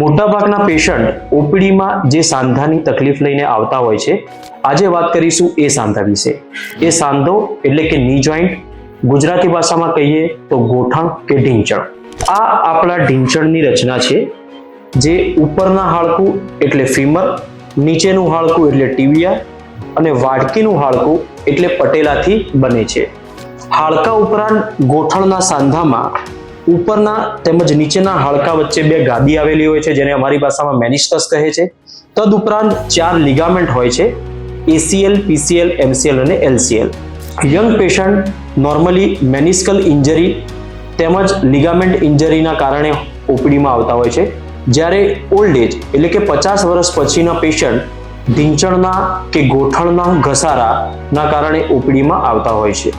મોટાભાગના પેશન્ટ ઓપીડીમાં જે સાંધાની તકલીફ લઈને આવતા હોય છે, આજે વાત કરીશું એ સાંધા વિશે. એ સાંધો એટલે કે ની જોઈન્ટ ગુજરાતી ભાષામાં કહીએ તો ગોઠણ કે ઢીંચણ. આ આપણા ઢીંચણની રચના છે, જે ઉપરના હાડકું એટલે ફીમર નીચેનું હાડકું એટલે ટીવિયા અને વાડકીનું હાડકું એટલે પટેલાથી બને છે. હાડકા ઉપરાંત ગોઠણના સાંધામાં ઉપરના તેમજ નીચેના હાડકા વચ્ચે બે ગાદી આવેલી હોય છે, જેને અમારી ભાષામાં મેનિસ્કસ કહે છે. તદ ઉપરાંત ચાર લિગામેન્ટ હોય છે એસીએલ પીસીએલ એમસીએલ અને LCL young patient, normally meniscal injury તેમજ લિગામેન્ટ ઇન્જરીના કારણે ઓપીડીમાં આવતા હોય છે. જ્યારે ઓલ્ડ એજ, એટલે કે પચાસ વર્ષ પછીના પેશન્ટ, ઢીંચણના કે ગોઠણના ઘસારાના કારણે ઓપીડીમાં આવતા હોય છે.